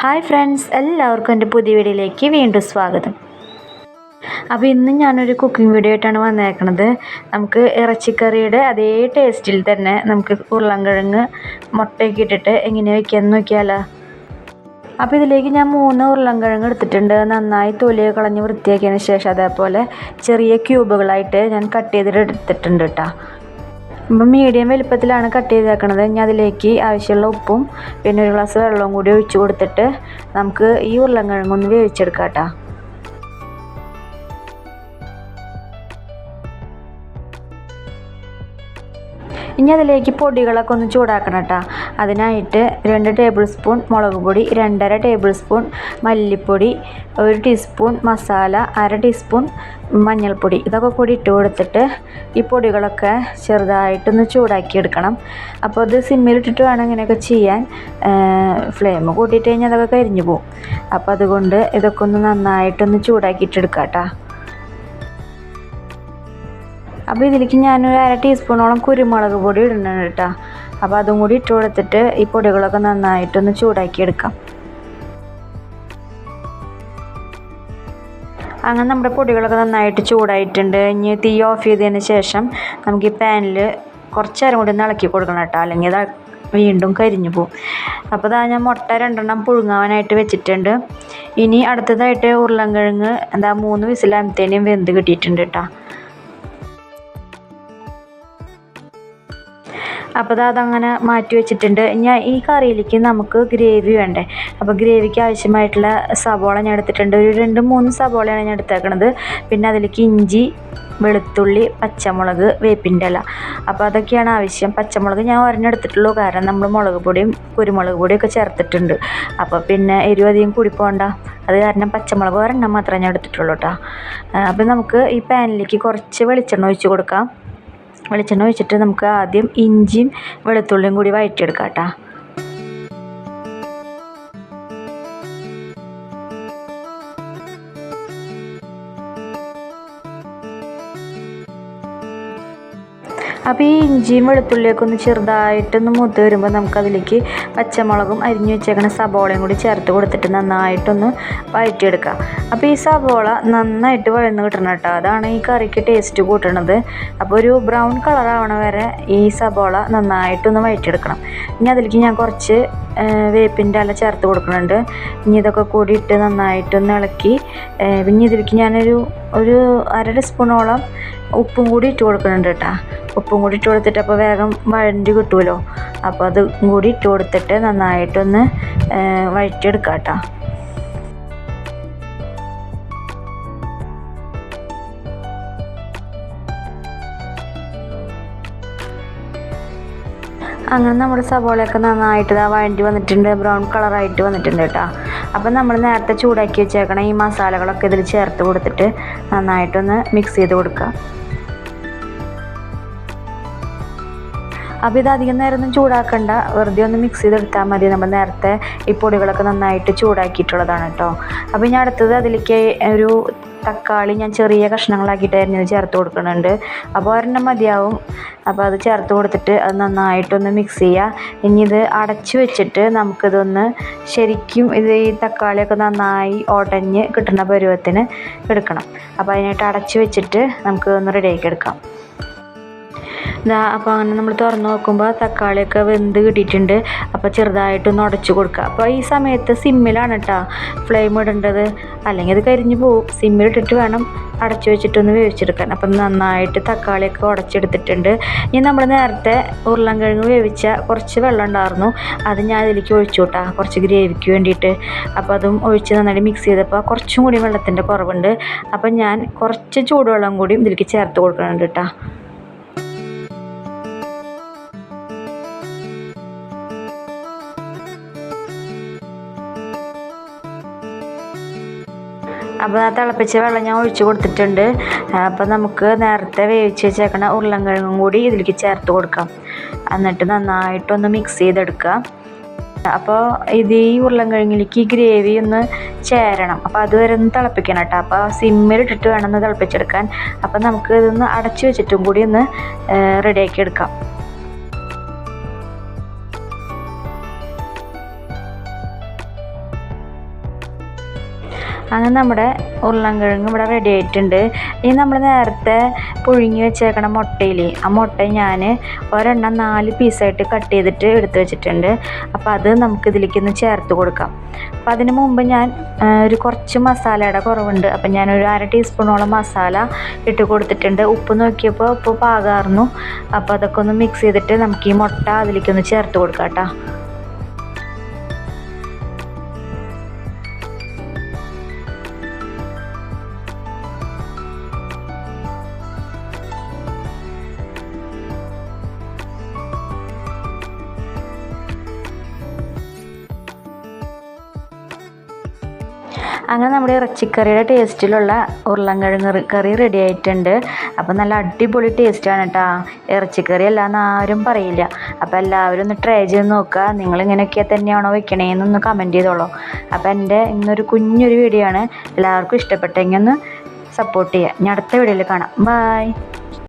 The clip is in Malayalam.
ഹായ് ഫ്രണ്ട്സ് എല്ലാവർക്കും എന്റെ പുതിയ വീഡിയോയിലേക്ക് വീണ്ടും സ്വാഗതം. അപ്പോൾ ഇന്ന് ഞാനൊരു കുക്കിംഗ് വീഡിയോ ആയിട്ടാണ് വന്നേക്കണത്. നമുക്ക് ഇറച്ചിക്കറിയുടെ അതേ ടേസ്റ്റിൽ തന്നെ നമുക്ക് ഉരുളൻകിഴങ്ങ് മുട്ടയൊക്കെ ഇട്ടിട്ട് എങ്ങനെ വയ്ക്കാമെന്ന് നോക്കിയാലോ. അപ്പോൾ ഇതിലേക്ക് ഞാൻ മൂന്ന് ഉരുളൻകിഴങ്ങ് എടുത്തിട്ടുണ്ട്. നന്നായി തൊലിയൊക്കെ കളഞ്ഞ് വൃത്തിയാക്കിയതിന് ശേഷം അതേപോലെ ചെറിയ ക്യൂബുകളായിട്ട് ഞാൻ കട്ട് ചെയ്തിട്ട് എടുത്തിട്ടുണ്ട് കേട്ടോ. അപ്പം മീഡിയം വലുപ്പത്തിലാണ് കട്ട് ചെയ്തേക്കണത്. ഇനി അതിലേക്ക് ആവശ്യമുള്ള ഉപ്പും പിന്നെ ഒരു ഗ്ലാസ് വെള്ളവും കൂടി ഒഴിച്ച് കൊടുത്തിട്ട് നമുക്ക് ഈ ഉരുളൻകിഴങ്ങൊന്ന് വേവിച്ചെടുക്കാം കേട്ടോ ഇനി അതിലേക്ക് പൊടികളൊക്കെ ഒന്ന് ചൂടാക്കണം കേട്ടോ അതിനായിട്ട് രണ്ട് ടേബിൾ സ്പൂൺ മുളക് പൊടി രണ്ടര ടേബിൾ സ്പൂൺ മല്ലിപ്പൊടി ഒരു ടീസ്പൂൺ മസാല അര ടീസ്പൂൺ മഞ്ഞൾപ്പൊടി. ഇതൊക്കെ കൂടി ഇട്ട് കൊടുത്തിട്ട് ഈ പൊടികളൊക്കെ ചെറുതായിട്ടൊന്ന് ചൂടാക്കി എടുക്കണം അപ്പോൾ അത് സിമ്മിലിട്ടിട്ട് വേണം ഇങ്ങനെയൊക്കെ ചെയ്യാൻ. ഫ്ലെയിം കൂട്ടിയിട്ട് കഴിഞ്ഞാൽ അതൊക്കെ കരിഞ്ഞു പോകും അപ്പോൾ അതുകൊണ്ട് ഇതൊക്കെ ഒന്ന് നന്നായിട്ടൊന്ന് ചൂടാക്കിയിട്ടെടുക്കാം കേട്ടോ അപ്പോൾ ഇതിലേക്ക് ഞാനൊരു അര ടീസ്പൂണോളം കുരുമുളക് പൊടി ഇടുന്നുണ്ട് കേട്ടോ. അപ്പോൾ അതും കൂടി ഇട്ട് കൊടുത്തിട്ട് ഈ പൊടികളൊക്കെ നന്നായിട്ടൊന്ന് ചൂടാക്കി എടുക്കാം. അങ്ങനെ നമ്മുടെ പൊടികളൊക്കെ നന്നായിട്ട് ചൂടായിട്ടുണ്ട്. ഇനി തീ ഓഫ് ചെയ്തതിന് ശേഷം നമുക്ക് ഈ പാനിൽ കുറച്ച് നേരം കൂടി ഒന്ന് ഇളക്കി കൊടുക്കണം കേട്ടോ. അല്ലെങ്കിൽ അത് വീണ്ടും കരിഞ്ഞു പോകും അപ്പോൾ ഇതാ ഞാൻ മുട്ട രണ്ടെണ്ണം പുഴുങ്ങാനായിട്ട് വെച്ചിട്ടുണ്ട്. ഇനി അടുത്തതായിട്ട് ഉരുളൻകിഴങ്ങ് എന്താ മൂന്ന് വിസിലാകുമ്പോഴത്തേനും വെന്ത് കിട്ടിയിട്ടുണ്ട് കേട്ടോ. അപ്പോൾ അതങ്ങനെ മാറ്റി വെച്ചിട്ടുണ്ട്. ഞാൻ ഈ കറിയിലേക്ക് നമുക്ക് ഗ്രേവി വേണ്ടേ? അപ്പോൾ ഗ്രേവിക്ക് ആവശ്യമായിട്ടുള്ള സവോള ഞാൻ എടുത്തിട്ടുണ്ട്. ഒരു രണ്ട് മൂന്ന് സവോളയാണ് ഞാൻ എടുത്തേക്കണത്. പിന്നെ അതിലേക്ക് ഇഞ്ചി വെളുത്തുള്ളി പച്ചമുളക് വേപ്പിന്റെ ഇല. അപ്പോൾ അതൊക്കെയാണ് ആവശ്യം. പച്ചമുളക് ഞാൻ ഒരെണ്ണെടുത്തിട്ടുള്ളൂ കാരണം നമ്മൾ മുളക് പൊടിയും കുരുമുളക് പൊടിയും ഒക്കെ ചേർത്തിട്ടുണ്ട്. അപ്പോൾ പിന്നെ എരിവ് അധികം കൂടി പോകണ്ട. അത് കാരണം പച്ചമുളക് ഒരെണ്ണം മാത്രമേ ഞാൻ എടുത്തിട്ടുള്ളൂ കേട്ടോ. അപ്പോൾ നമുക്ക് ഈ പാനിലേക്ക് കുറച്ച് വെളിച്ചെണ്ണ ഒഴിച്ച് കൊടുക്കാം. വെളിച്ചെണ്ണ ഒഴിച്ചിട്ട് നമുക്ക് ആദ്യം ഇഞ്ചിയും വെളുത്തുള്ളിയും കൂടി വഴറ്റിയെടുക്കാം കേട്ടോ. അപ്പോൾ ഈ ഇഞ്ചിയും വെളുത്തുള്ളിയൊക്കെ ഒന്ന് ചെറുതായിട്ടൊന്ന് മൂത്ത് വരുമ്പോൾ നമുക്കതിലേക്ക് പച്ചമുളകും അരിഞ്ഞു വെച്ചേക്കണ സബോളയും കൂടി ചേർത്ത് കൊടുത്തിട്ട് നന്നായിട്ടൊന്ന് വഴറ്റിയെടുക്കാം അപ്പോൾ ഈ സബോള നന്നായിട്ട് വഴന്ന് കിട്ടണം കേട്ടോ. അതാണ് ഈ കറിക്ക് ടേസ്റ്റ് കൂട്ടണത്. അപ്പോൾ ഒരു ബ്രൗൺ കളറാവണ വരെ ഈ സബോള നന്നായിട്ടൊന്ന് വഴറ്റിയെടുക്കണം. ഇനി അതിലേക്ക് ഞാൻ കുറച്ച് വേപ്പിന്റെ അല ചേർത്ത് കൊടുക്കുന്നുണ്ട്. ഇനി ഇതൊക്കെ കൂടി ഇട്ട് നന്നായിട്ടൊന്ന് ഇളക്കി. പിന്നെ ഇതിലേക്ക് ഞാനൊരു ഒരു അര ടീസ്പൂണോളം ഉപ്പും കൂടി ഇട്ട് കൊടുക്കുന്നുണ്ട് കേട്ടോ. ഉപ്പും കൂടി ഇട്ട് കൊടുത്തിട്ട് അപ്പോൾ വേഗം വഴണ്ടി കിട്ടുമല്ലോ. അപ്പോൾ അത് കൂടി ഇട്ട് കൊടുത്തിട്ട് നന്നായിട്ടൊന്ന് വഴറ്റിയെടുക്കാം കേട്ടോ. അങ്ങനെ നമ്മുടെ സവോളയൊക്കെ നന്നായിട്ട് ഇതാ വഴണ്ടി വന്നിട്ടുണ്ട് ബ്രൗൺ കളറായിട്ട് വന്നിട്ടുണ്ട് കേട്ടോ. അപ്പം നമ്മൾ നേരത്തെ ചൂടാക്കി വെച്ചേക്കണ ഈ മസാലകളൊക്കെ ഇതിൽ ചേർത്ത് കൊടുത്തിട്ട് നന്നായിട്ടൊന്ന് മിക്സ് ചെയ്ത് കൊടുക്കുക അപ്പോൾ ഇത് അധികം നേരം ഒന്നും ചൂടാക്കണ്ട വെറുതെ ഒന്ന് മിക്സ് ചെയ്തെടുത്താൽ മതി. നമ്മൾ നേരത്തെ ഈ പൊടികളൊക്കെ നന്നായിട്ട് ചൂടാക്കിയിട്ടുള്ളതാണ് കേട്ടോ. അപ്പോൾ ഞാൻ അടുത്തത് അതിലേക്ക് ഒരു തക്കാളി ഞാൻ ചെറിയ കഷ്ണങ്ങളാക്കിയിട്ട് അരിഞ്ഞത് ചേർത്ത് കൊടുക്കുന്നുണ്ട്. അപ്പോൾ ഒരെണ്ണം മതിയാവും. അപ്പോൾ അത് ചേർത്ത് കൊടുത്തിട്ട് അത് നന്നായിട്ടൊന്ന് മിക്സ് ചെയ്യുക. ഇനി ഇത് അടച്ച് വെച്ചിട്ട് നമുക്കിതൊന്ന് ശരിക്കും ഇത് ഈ തക്കാളിയൊക്കെ നന്നായി ഉടഞ്ഞ് കിട്ടുന്ന പരുവത്തിന് എടുക്കണം. അപ്പോൾ അതിനായിട്ട് അടച്ച് വെച്ചിട്ട് നമുക്ക് ഒന്ന് റെഡിയാക്കി എടുക്കാം. അപ്പോൾ അങ്ങനെ നമ്മൾ തുറന്ന് നോക്കുമ്പോൾ തക്കാളിയൊക്കെ വെന്ത് കിട്ടിയിട്ടുണ്ട്. അപ്പോൾ ചെറുതായിട്ടൊന്ന് ഉടച്ചു കൊടുക്കുക. അപ്പോൾ ഈ സമയത്ത് സിമ്മിലാണ് കേട്ടോ ഫ്ലെയിം ഇടേണ്ടത്. അല്ലെങ്കിൽ അത് കരിഞ്ഞു പോവും. സിമ്മിലിട്ടിട്ട് വേണം അടച്ചു വെച്ചിട്ടൊന്ന് വേവിച്ചെടുക്കാൻ. അപ്പം നന്നായിട്ട് തക്കാളിയൊക്കെ ഉടച്ചെടുത്തിട്ടുണ്ട്. ഇനി നമ്മൾ നേരത്തെ ഉരുളൻകിഴങ്ങ് വേവിച്ച കുറച്ച് വെള്ളം ഉണ്ടായിരുന്നു. അത് ഞാൻ അതിലേക്ക് ഒഴിച്ചു കൂട്ടാ. കുറച്ച് ഗ്രേവിക്ക് വേണ്ടിയിട്ട്. അപ്പോൾ അതും ഒഴിച്ച് നന്നായിട്ട് മിക്സ് ചെയ്തപ്പോൾ കുറച്ചും കൂടി വെള്ളത്തിന്റെ കുറവുണ്ട്. അപ്പം ഞാൻ കുറച്ച് ചൂടുവെള്ളം കൂടി ഇതിലേക്ക് ചേർത്ത് കൊടുക്കുന്നുണ്ട് കേട്ടോ. അപ്പോൾ ആ തിളപ്പിച്ച വെള്ളം ഞാൻ ഒഴിച്ചു കൊടുത്തിട്ടുണ്ട്. അപ്പോൾ നമുക്ക് നേരത്തെ വേവിച്ച് വെച്ചേക്കണ ഉരുളൻകിഴങ്ങും കൂടി ഇതിലേക്ക് ചേർത്ത് കൊടുക്കാം. എന്നിട്ട് നന്നായിട്ടൊന്ന് മിക്സ് ചെയ്തെടുക്കുക. അപ്പോൾ ഇത് ഈ ഉരുളൻകിഴങ്ങിലേക്ക് ഈ ഗ്രേവി ഒന്ന് ചേരണം. അപ്പോൾ അതുവരെ ഒന്ന് തിളപ്പിക്കണം കേട്ടോ. അപ്പോൾ സിമ്മിലിട്ടിട്ട് വേണം ഒന്ന് തിളപ്പിച്ചെടുക്കാൻ. അപ്പോൾ നമുക്ക് ഇതൊന്ന് അടച്ചു വെച്ചിട്ടും കൂടി ഒന്ന് റെഡിയാക്കി എടുക്കാം. അങ്ങനെ നമ്മുടെ ഉരുളൻകിഴങ്ങ് ഇവിടെ റെഡി ആയിട്ടുണ്ട്. ഇനി നമ്മൾ നേരത്തെ പുഴുങ്ങി വെച്ചേക്കണ മുട്ടയിൽ ആ മുട്ട ഞാൻ ഒരെണ്ണം നാല് പീസായിട്ട് കട്ട് ചെയ്തിട്ട് എടുത്ത് വെച്ചിട്ടുണ്ട്. അപ്പോൾ അത് നമുക്ക് ഇതിലേക്കൊന്ന് ചേർത്ത് കൊടുക്കാം. അപ്പോൾ അതിന് മുമ്പ് ഞാൻ ഒരു കുറച്ച് മസാലയുടെ കുറവുണ്ട്. അപ്പം ഞാനൊരു അര ടീസ്പൂണോളം മസാല ഇട്ട് കൊടുത്തിട്ടുണ്ട്. ഉപ്പ് നോക്കിയപ്പോൾ ഉപ്പ് പാകാർന്നു. അപ്പോൾ അതൊക്കെ ഒന്ന് മിക്സ് ചെയ്തിട്ട് നമുക്ക് ഈ മുട്ട അതിലേക്കൊന്ന് ചേർത്ത് കൊടുക്കാം കേട്ടോ അങ്ങനെ നമ്മുടെ ഇറച്ചിക്കറിയുടെ ടേസ്റ്റിലുള്ള ഉരുളൻകിഴങ്ങ് കറി റെഡി ആയിട്ടുണ്ട്. അപ്പോൾ നല്ല അടിപൊളി ടേസ്റ്റാണ് കേട്ടോ ഇറച്ചിക്കറി അല്ലാന്ന് ആരും പറയില്ല. അപ്പോൾ എല്ലാവരും ഒന്ന് ട്രൈ ചെയ്ത് നോക്കുക നിങ്ങൾ ഇങ്ങനെയൊക്കെ തന്നെയാണോ വെക്കണേന്നൊന്ന് കമന്റ് ചെയ്തോളൂ. അപ്പോൾ എന്റെ ഇന്നൊരു കുഞ്ഞൊരു വീഡിയോ ആണ്. എല്ലാവർക്കും ഇഷ്ടപ്പെട്ടെങ്കിൽ ഒന്ന് സപ്പോർട്ട് ചെയ്യുക ഞാൻ അടുത്ത വീഡിയോയിൽ കാണാം. ബായ്